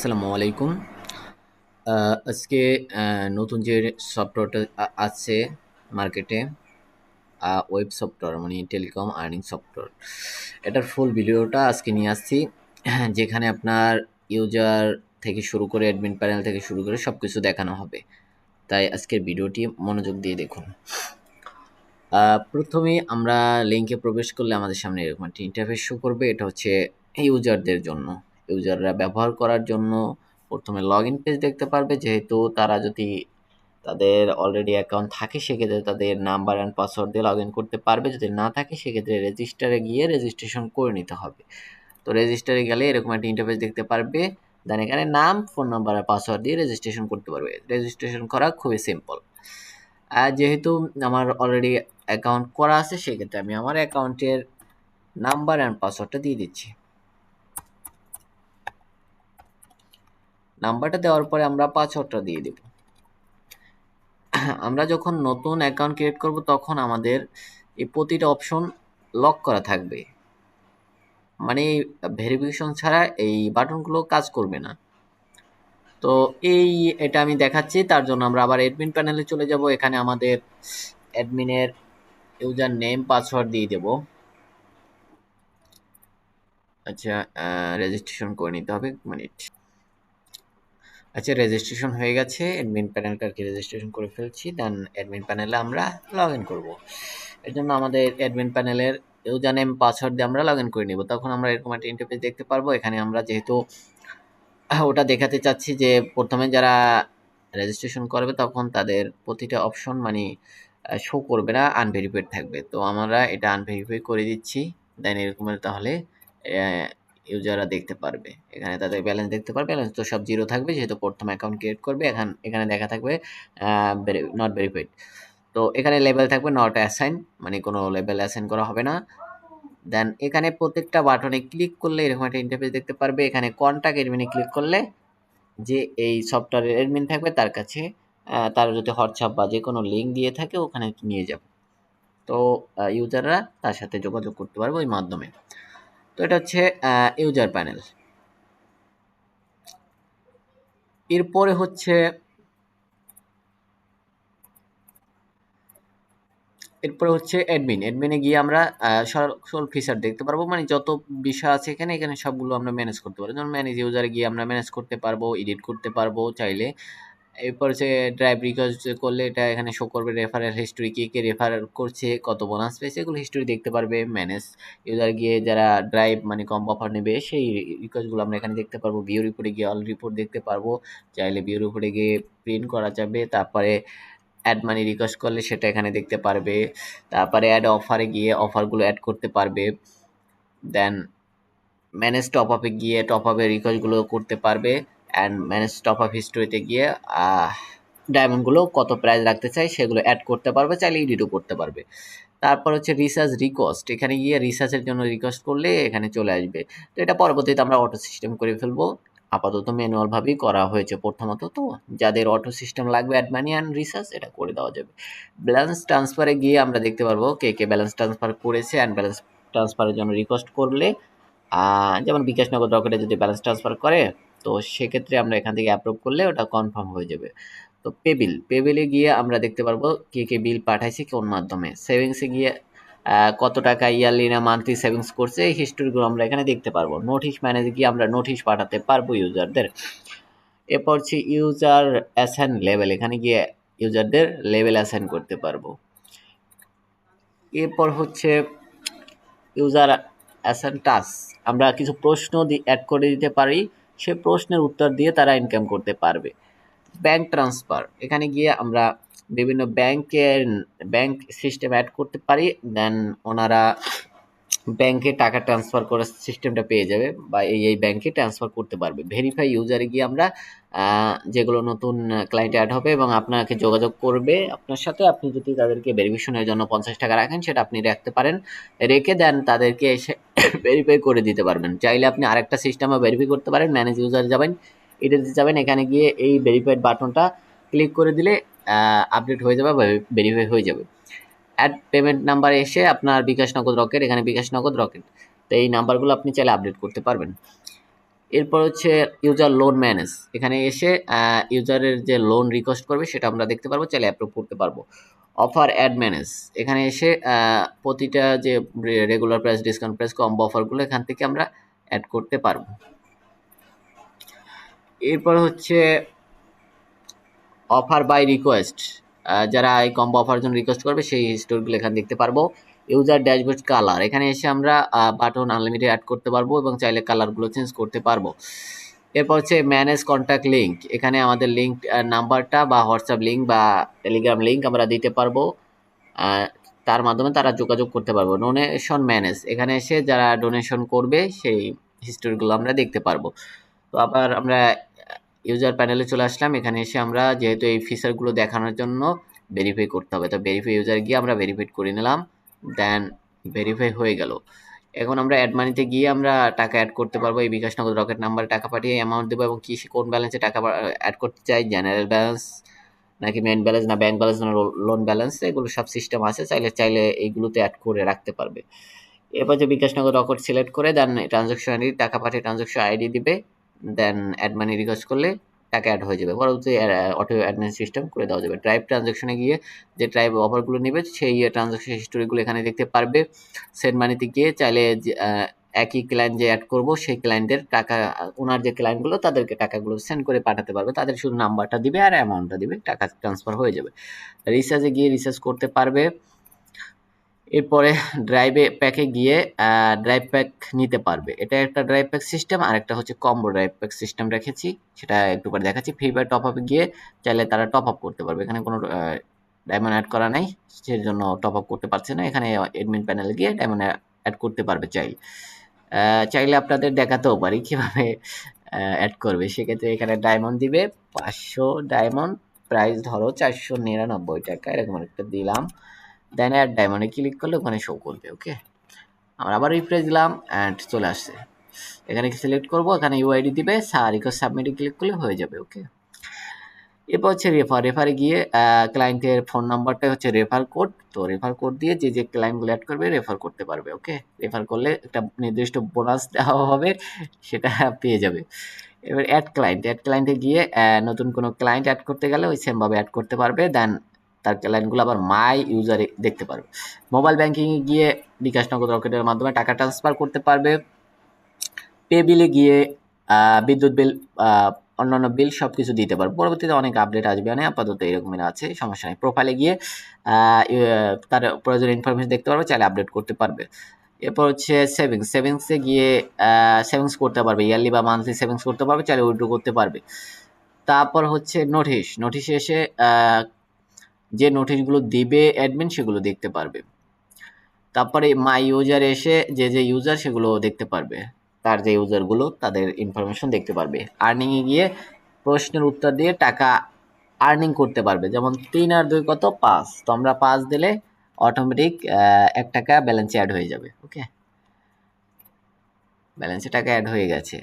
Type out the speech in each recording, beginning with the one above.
আসসালামু আলাইকুম। আজকে নতুন যে সফটওয়্যারটা আছে মার্কেটে ওয়েব সফটওয়্যার মানে টেলিকম আর্নিং সফটওয়্যার এটার ফুল ভিডিওটা আজকে নিয়ে আসছি, যেখানে আপনার ইউজার থেকে শুরু করে অ্যাডমিন প্যানেল থেকে শুরু করে সব কিছু দেখানো হবে। তাই আজকের ভিডিওটি মনোযোগ দিয়ে দেখুন। প্রথমে আমরা লিঙ্কে প্রবেশ করলে আমাদের সামনে এরকম একটি ইন্টারফেস শো করবে, এটা হচ্ছে ইউজারদের জন্য। ইউজাররা ব্যবহার করার জন্য প্রথমে লগ ইন পেজ দেখতে পারবে। যেহেতু তারা যদি তাদের অলরেডি অ্যাকাউন্ট থাকে, সেক্ষেত্রে তাদের নাম্বার অ্যান্ড পাসওয়ার্ড দিয়ে লগ ইন করতে পারবে। যদি না থাকে, সেক্ষেত্রে রেজিস্টারে গিয়ে রেজিস্ট্রেশন করে নিতে হবে। তো রেজিস্টারে গেলে এরকম একটা ইন্টারফেস দেখতে পারবে। দেন এখানে নাম ফোন নাম্বার আর পাসওয়ার্ড দিয়ে রেজিস্ট্রেশন করতে পারবে। রেজিস্ট্রেশন করা খুবই সিম্পল আর যেহেতু আমার অলরেডি অ্যাকাউন্ট করা আছে, সেক্ষেত্রে আমি আমার অ্যাকাউন্টের নাম্বার অ্যান্ড পাসওয়ার্ডটা দিয়ে দিচ্ছি। নাম্বারটা দেওয়ার পরে আমরা পাসওয়ার্ডটা দিয়ে দেব। আমরা যখন নতুন অ্যাকাউন্ট ক্রিয়েট করব, তখন আমাদের এই প্রতিটা অপশন লক করা থাকবে। মানে ভেরিফিকেশন ছাড়া এই বাটনগুলো কাজ করবে না। তো এই এটা আমি দেখাচ্ছি, তার জন্য আমরা আবার অ্যাডমিন প্যানেলে চলে যাব। এখানে আমাদের অ্যাডমিনের ইউজার নেম পাসওয়ার্ড দিয়ে দেব। আচ্ছা রেজিস্ট্রেশন করে নিতে হবে। মিনিট আচ্ছা রেজিস্ট্রেশন হয়ে গেছে অ্যাডমিন প্যানেলটা আর কি রেজিস্ট্রেশন করে ফেলছি দেন অ্যাডমিন প্যানেলে আমরা লগ ইন করব। এর জন্য আমাদের অ্যাডমিন প্যানেলের ইউজার নেম পাসওয়ার্ড দিয়ে আমরা লগ ইন করে নেব। তখন আমরা এরকম একটা ইন্টারফেস দেখতে পারব, এখানে আমরা যেহেতু ওটা দেখাতে চাচ্ছি যে প্রথমে যারা রেজিস্ট্রেশন করবে, তখন তাদের প্রতিটা অপশন মানে শো করবে না আনভেরিফাইড থাকবে। তো আমরা এটা আনভেরিফাই করে দিচ্ছি দেন এরকম তাহলে ইউজাররা দেখতে পারবে। এখানে তাদের ব্যালেন্স দেখতে পারবে ব্যালেন্স তো সব জিরো থাকবে, যেহেতু প্রথম অ্যাকাউন্ট ক্রিয়েট করবে, এখান এখানে দেখা থাকবে নট ভেরিফাইড তো এখানে লেভেল থাকবে নট অ্যাসাইন মানে কোনো লেভেল অ্যাসাইন করা হবে না। দেন এখানে প্রত্যেকটা বাটনে ক্লিক করলে এরকম একটা ইন্টারফেস দেখতে পারবে। এখানে কন্ট্যাক্ট এডমিনে ক্লিক করলে যে এই সফটওয়্যারের এডমিন থাকবে তার কাছে তার যদি হোয়াটসঅ্যাপ বা যে কোনো লিঙ্ক দিয়ে থাকে, ওখানে নিয়ে যাবে। তো ইউজাররা তার সাথে যোগাযোগ করতে পারবে ওই মাধ্যমে। তো এটা হচ্ছে ইউজার প্যানেল এরপরে হচ্ছে এরপরে হচ্ছে অ্যাডমিন অ্যাডমিনে গিয়ে আমরা সকল ফিচার দেখতে পারব। মানে যত বিষয় আছে এখানে এখানে সবগুলো আমরা ম্যানেজ করতে পারব। যেমন ম্যানেজ ইউজারে গিয়ে আমরা ম্যানেজ করতে পারব এডিট করতে পারব, চাইলে এরপর হচ্ছে ড্রাইভ রিকোয়েস্ট করলে এটা এখানে শো করবে রেফারেল হিস্টোরি কে কে রেফার করছে, কত বোনাস পেয়েছে, এগুলো হিস্টোরি দেখতে পারবে ম্যানেজ ইউজার গিয়ে যারা ড্রাইভ মানে কম অফার নেবে, সেই রিকোয়েস্টগুলো আমরা এখানে দেখতে পারব বিও রিপোর্টে গিয়ে অল রিপোর্ট দেখতে পারব, চাইলে বিও রিপোর্টে গিয়ে প্রিন্ট করা যাবে, তারপরে অ্যাড মানি রিকোয়েস্ট করলে সেটা এখানে দেখতে পারবে, তারপরে অ্যাড অফারে গিয়ে অফারগুলো অ্যাড করতে পারবে দেন ম্যানেজ টপ আপে গিয়ে টপ আপের রিকোয়েস্টগুলো করতে পারবে অ্যান্ড ম্যানেজ টপ আপ হিস্টোরিতে গিয়ে ডায়মন্ডগুলো কত প্রাইস রাখতে চাই সেগুলো অ্যাড করতে পারবে, চাইলে এডিটও করতে পারবে। তারপর হচ্ছে রিসার্চ রিকোয়েস্ট এখানে গিয়ে রিসার্চের জন্য রিকোয়েস্ট করলে এখানে চলে আসবে। তো এটা পরবর্তীতে আমরা অটো সিস্টেম করে ফেলব। আপাতত ম্যানুয়ালভাবেই করা হয়েছে প্রথমত। তো যাদের অটো সিস্টেম লাগবে অ্যাড মানি অ্যান্ড রিসার্চ এটা করে দেওয়া যাবে। ব্যালেন্স ট্রান্সফারে গিয়ে আমরা দেখতে পারব কে কে ব্যালেন্স ট্রান্সফার করেছে অ্যান্ড ব্যালেন্স ট্রান্সফারের জন্য রিকোয়েস্ট করলে যেমন বিকাশ নগর রকেটে যদি ব্যালেন্স ট্রান্সফার করে তো সেক্ষেত্রে আমরা এখান থেকে অ্যাপ্রুভ করলে ওটা কনফার্ম হয়ে যাবে। তো পেবিল পেবিলে গিয়ে আমরা দেখতে পারব কে কে বিল পাঠাইছে কোন মাধ্যমে। সেভিংসে গিয়ে কত টাকা ইয়ারলি না মান্থলি সেভিংস করছে এই হিস্টোরিগুলো আমরা এখানে দেখতে পারব। নোটিশ ম্যানেজে গিয়ে আমরা নোটিশ পাঠাতে পারব ইউজারদের এরপর হচ্ছে ইউজার অ্যাসাইন লেভেল এখানে গিয়ে ইউজারদের লেভেল অ্যাসাইন করতে পারব। এরপর হচ্ছে ইউজার অ্যাসাইন টাস্ক আমরা কিছু প্রশ্ন অ্যাড করে দিতে পারি। সে প্রশ্নের উত্তর দিয়ে তারা ইনকাম করতে পারবে। ব্যাংক ট্রান্সফার এখানে গিয়ে আমরা বিভিন্ন ব্যাংকের ব্যাংক সিস্টেম অ্যাড করতে পারি দেন ওনারা ব্যাংকে টাকা ট্রান্সফার করার সিস্টেমটা পেয়ে যাবে বা এই এই ব্যাংকে ট্রান্সফার করতে পারবে। ভেরিফাই ইউজারে গিয়ে আমরা যেগুলো নতুন ক্লায়েন্ট অ্যাড হবে এবং আপনাকে যোগাযোগ করবে, আপনার সাথে আপনি যদি তাদেরকে ভেরিফিকেশনের জন্য পঞ্চাশ টাকা রাখেন, সেটা আপনি রাখতে পারেন। রেখে দেন, তাদেরকে এসে ভেরিফাই করে দিতে পারবেন। চাইলে আপনি আরেকটা সিস্টেমে ভেরিফাই করতে পারেন ম্যানেজ ইউজার যাবেন এটাতে যাবেন, এখানে গিয়ে এই ভেরিফাইড বাটনটা ক্লিক করে দিলে আপডেট হয়ে যাবে বা ভেরিফাই হয়ে যাবে। অ্যাড পেমেন্ট নাম্বার এসে আপনার বিকাশ নগদ রকেট, এখানে বিকাশ নগদ রকেট। তো এই নাম্বারগুলো আপনি চাইলে আপডেট করতে পারবেন। এরপর হচ্ছে ইউজার লোন ম্যানেজ এখানে এসে ইউজারের যে লোন রিকোয়েস্ট করবে, সেটা আমরা দেখতে পারব, চাইলে অ্যাপ্রুভ করতে পারব। অফার অ্যাড ম্যানেজ এখানে এসে প্রতিটা যে regular price discount price combo অফারগুলো এখান থেকে আমরা অ্যাড করতে পারব। এরপর হচ্ছে অফার বাই রিকোয়েস্ট যারা এই কম্বো অফার জন্য রিকোয়েস্ট করবে, সেই স্টোরগুলো এখানে দেখতে পারব। ইউজার ড্যাশবোর্ড কালার এখানে এসে আমরা বাটন আনলিমিটেড অ্যাড করতে পারব এবং চাইলে কালারগুলো চেঞ্জ করতে পারব। এরপর হচ্ছে ম্যানেজ কন্ট্যাক্ট লিঙ্ক এখানে আমাদের লিঙ্ক নাম্বারটা বা হোয়াটসঅ্যাপ লিঙ্ক বা টেলিগ্রাম লিঙ্ক আমরা দিতে পারব। তার মাধ্যমে তারা যোগাযোগ করতে পারব। ডোনেশন ম্যানেজ এখানে এসে যারা ডোনেশন করবে, সেই হিস্টোরিগুলো আমরা দেখতে পারব। তো আবার আমরা ইউজার প্যানেলে চলে আসলাম। এখানে এসে আমরা যেহেতু এই ফিচারগুলো দেখানোর জন্য ভেরিফাই করতে হবে। তো ভেরিফাই ইউজার গিয়ে আমরা ভেরিফাই করে নিলাম। দেন ভেরিফাই হয়ে গেল। এখন আমরা অ্যাড মানিতে গিয়ে আমরা টাকা অ্যাড করতে পারব। এই বিকাশ নগদ রকেট নাম্বারে টাকা পাঠিয়ে অ্যামাউন্ট দেবো এবং কি কোন ব্যালেন্সে টাকা অ্যাড করতে চাই? জেনারেল ব্যালেন্স নাকি মেন ব্যালেন্স না ব্যাংক ব্যালেন্স না লোন ব্যালেন্স এগুলো সব সিস্টেম আছে। চাইলে চাইলে এইগুলোতে অ্যাড করে রাখতে পারবে। এরপর যে বিকাশ নগদ রকেট সিলেক্ট করে দেন ট্রানজাকশন আইডি টাকা পাঠিয়ে ট্রানজাকশন আইডি দিবে। দেন অ্যাড মানি রিকোয়েস্ট করলে টাকা অ্যাড হয়ে যাবে। পরবর্তী অটো অ্যাডমিন সিস্টেম করে দেওয়া যাবে। ড্রাইভ ট্রানজাকশনে গিয়ে যে ড্রাইভ অফারগুলো নেবে, সেই ট্রানজাকশন হিস্টোরিগুলো এখানে দেখতে পারবে। সেন্ড মানিতে গিয়ে চাইলে একই ক্লায়েন্ট যে অ্যাড করব, সেই ক্লায়েন্টের টাকা, ওনার যে ক্লায়েন্টগুলো তাদেরকে টাকাগুলো সেন্ড করে পাঠাতে পারবে। তাদের শুধু নাম্বারটা দিবে আর অ্যামাউন্টটা দিবে। টাকা ট্রান্সফার হয়ে যাবে। রিচার্জে গিয়ে রিচার্জ করতে পারবে। এরপরে ড্রাইভে প্যাকে গিয়ে ড্রাইভ প্যাক নিতে পারবে। এটা একটা ড্রাইভ প্যাক সিস্টেম আর একটা হচ্ছে কম্বো ড্রাইভ প্যাক সিস্টেম রেখেছি। সেটা একটু পরে দেখাচ্ছি। ফ্রি টপ আপে গিয়ে চাইলে তারা টপ আপ করতে পারবে। এখানে কোনো ডায়মন্ড অ্যাড করা নাই। সেই জন্য টপ আপ করতে পারছে না। এখানে অ্যাডমিন প্যানেলে গিয়ে ডায়মন্ড অ্যাড করতে পারবে চাইলে। চাইলে আপনাদের দেখাতেও পারি কীভাবে অ্যাড করবে। সেক্ষেত্রে এখানে ডায়মন্ড দিবে। পাঁচশো ডায়মন্ড প্রাইস ধরো চারশো নিরানব্বই টাকা। এরকম একটা দিলাম। দেন অ্যাড ডায়মন্ডে ক্লিক করলে ওখানে শো করবে ওকে আমরা আবার রিফ্রেশ দিলাম অ্যান্ড চলে আসছে। এখানে সিলেক্ট করব? এখানে ইউআইডি দিবে সারিকো সাবমিটে ক্লিক করলে হয়ে যাবে ওকে এরপর হচ্ছে রেফার রেফারে গিয়ে ক্লায়েন্টের ফোন নাম্বারটা হচ্ছে রেফার কোড তো রেফার কোড দিয়ে যে যে ক্লায়েন্টগুলো অ্যাড করবে রেফার করতে পারবে ওকে রেফার করলে একটা নির্দিষ্ট বোনাস দেওয়া হবে, সেটা পেয়ে যাবে। এবার অ্যাড ক্লায়েন্ট অ্যাড ক্লায়েন্টে গিয়ে নতুন কোনো ক্লায়েন্ট অ্যাড করতে গেলে ওই সেমভাবে অ্যাড করতে পারবে। দেন তার ক্লায়েন্টগুলো আবার মাই ইউজারে দেখতে পারবে। মোবাইল ব্যাংকিংয়ে গিয়ে বিকাশ নগদ রকেটের মাধ্যমে টাকা ট্রান্সফার করতে পারবে। পে বিলে গিয়ে বিদ্যুৎ বিল অন্যান্য বিল সব কিছু দিতে পারবে। পরবর্তীতে অনেক আপডেট আসবে মানে আপাতত এরকমই আছে, সমস্যা নেই। প্রোফাইলে গিয়ে তার প্রয়োজনীয় ইনফরমেশন দেখতে পারবে, চাইলে আপডেট করতে পারবে। এরপর হচ্ছে সেভিংস সেভিংসে গিয়ে সেভিংস করতে পারবে ইয়ারলি বা মান্থলি সেভিংস করতে পারবে, চাইলে উইথড্র করতে পারবে। তারপর হচ্ছে নোটিশ নোটিশে এসে যে নোটিশগুলো দিবে অ্যাডমিন সেগুলো দেখতে পারবে। তারপরে মাই ইউজার এসে যে যে ইউজার সেগুলো দেখতে পারবে। তার যে ইউজারগুলো তাদের ইনফরমেশন দেখতে পারবে। আর্নিংয়ে গিয়ে প্রশ্নের উত্তর দিয়ে টাকা আর্নিং করতে পারবে। যেমন তিন আর দুই কত? পাঁচ। তো আমরা পাঁচ দিলে অটোমেটিক এক টাকা ব্যালেন্সে অ্যাড হয়ে যাবে। ওকে ব্যালেন্সে টাকা অ্যাড হয়ে গেছে।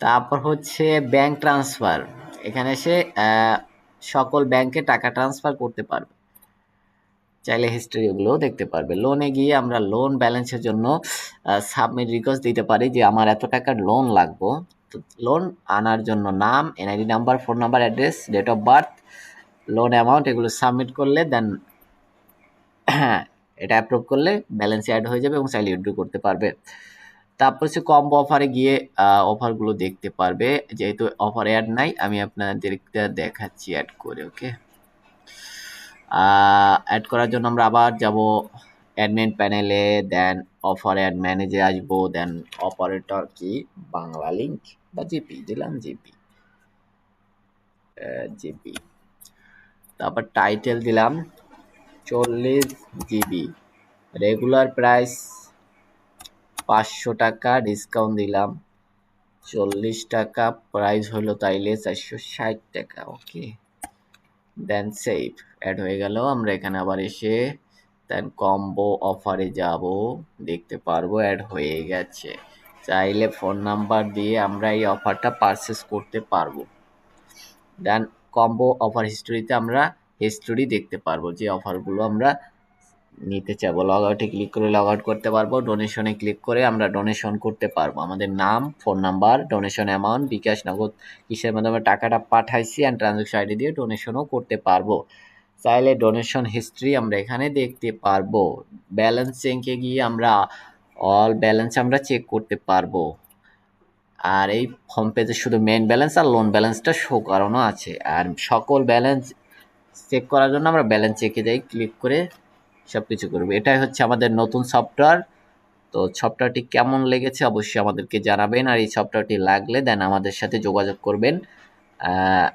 তারপর হচ্ছে ব্যাংক ট্রান্সফার এখানে এসে সকল ব্যাংকে টাকা ট্রান্সফার করতে পারবে। চাইলে হিস্ট্রি ওগুলোও দেখতে পারবে। লোনে গিয়ে আমরা লোন ব্যালেন্সের জন্য সাবমিট রিকোয়েস্ট দিতে পারি যে আমার এত টাকার লোন লাগবো। তো লোন আনার জন্য নাম NID number phone number address date of birth loan amount এগুলো সাবমিট করলে দেন হ্যাঁ এটা অ্যাপ্রুভ করলে ব্যালেন্স অ্যাড হয়ে যাবে এবং চাইলে উইথড্র করতে পারবে। তারপর সে কম্বো অফারে গিয়ে অফারগুলো দেখতে পারবে। যেহেতু অফার অ্যাড নাই, আমি আপনাদেরকে দেখাচ্ছি অ্যাড করে ওকে অ্যাড করার জন্য আমরা আবার যাব অ্যাডমিন প্যানেলে দেন অফার অ্যাড ম্যানেজে আসব দেন অপারেটর কি? বাংলা লিঙ্ক বা জিপি দিলাম জিপি জিপি তারপর টাইটেল দিলাম, চল্লিশ জিবি রেগুলার প্রাইস পাঁচশো টাকা ডিসকাউন্ট দিলাম। চল্লিশ টাকা প্রাইস হলো তাইলে চারশো ষাট টাকা ওকে দেন সেভ অ্যাড হয়ে গেল। আমরা এখানে আবার এসে দেন কম্বো অফারে যাব। দেখতে পারব অ্যাড হয়ে গেছে। চাইলে ফোন নাম্বার দিয়ে আমরা এই অফারটা পারচেস করতে পারব। দেন কম্বো অফার হিস্টোরিতে আমরা হিস্টোরি দেখতে পারব যে অফারগুলো আমরা নিতে চাবো লগ আউটে ক্লিক করে লগ আউট করতে পারব। ডোনেশনে ক্লিক করে আমরা ডোনেশন করতে পারব। আমাদের নাম phone number donation amount bKash, Nagad, কিসের মাধ্যমে টাকাটা পাঠাইছি অ্যান্ড ট্রানজ্যাকশন আইডি দিয়ে ডোনেশনও করতে পারব। চাইলে ডোনেশন হিস্ট্রি আমরা এখানে দেখতে পারব। ব্যালেন্স চেকে গিয়ে আমরা অল ব্যালেন্স আমরা চেক করতে পারব। আর এই হোম পেজে শুধু মেন ব্যালেন্স আর লোন ব্যালেন্সটা শো করানো আছে। আর সকল ব্যালেন্স চেক করার জন্য আমরা ব্যালেন্স চেকে যাই ক্লিক করে সব কিছু করবে। এটাই হচ্ছে আমাদের নতুন সফটওয়্যার তো সফটওয়্যারটি কেমন লেগেছে অবশ্যই আমাদেরকে জানাবেন। আর এই সফটওয়্যারটি লাগলে দেন আমাদের সাথে যোগাযোগ করবেন। আহ,